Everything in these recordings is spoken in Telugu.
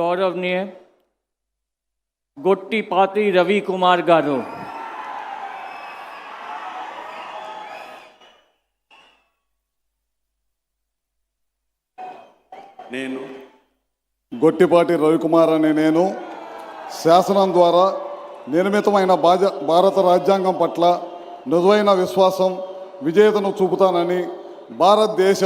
గౌరవనీయ గొట్టిపాటి రవి కుమార్ గారు నేను గొట్టిపాటి రవికుమార్ అనే నేను శాసనం ద్వారా నిర్మితమైన బాజ భారత రాజ్యాంగం పట్ల నిజమైన విశ్వాసం విజేతను చూపుతానని భారతదేశ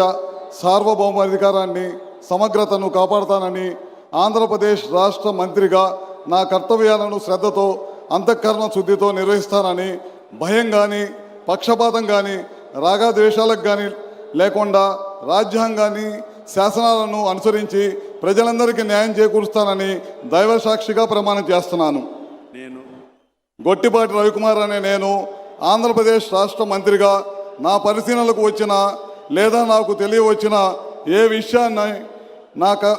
సార్వభౌమాధికారాన్ని సమగ్రతను కాపాడుతానని ఆంధ్రప్రదేశ్ రాష్ట్ర మంత్రిగా నా కర్తవ్యాలను శ్రద్ధతో అంతఃకరణ శుద్ధితో నిర్వహిస్తానని భయం కానీ పక్షపాతం కానీ రాగాద్వేషాలకు కానీ లేకుండా రాజ్యాంగాన్ని శాసనాలను అనుసరించి ప్రజలందరికీ న్యాయం చేకూరుస్తానని దైవ సాక్షిగా ప్రమాణం చేస్తున్నాను. నేను గొట్టిపాటి రవికుమార్ అనే నేను ఆంధ్రప్రదేశ్ రాష్ట్ర మంత్రిగా నా పరిశీలనలకు వచ్చిన లేదా నాకు తెలియవచ్చిన ఏ విషయాన్ని నా క-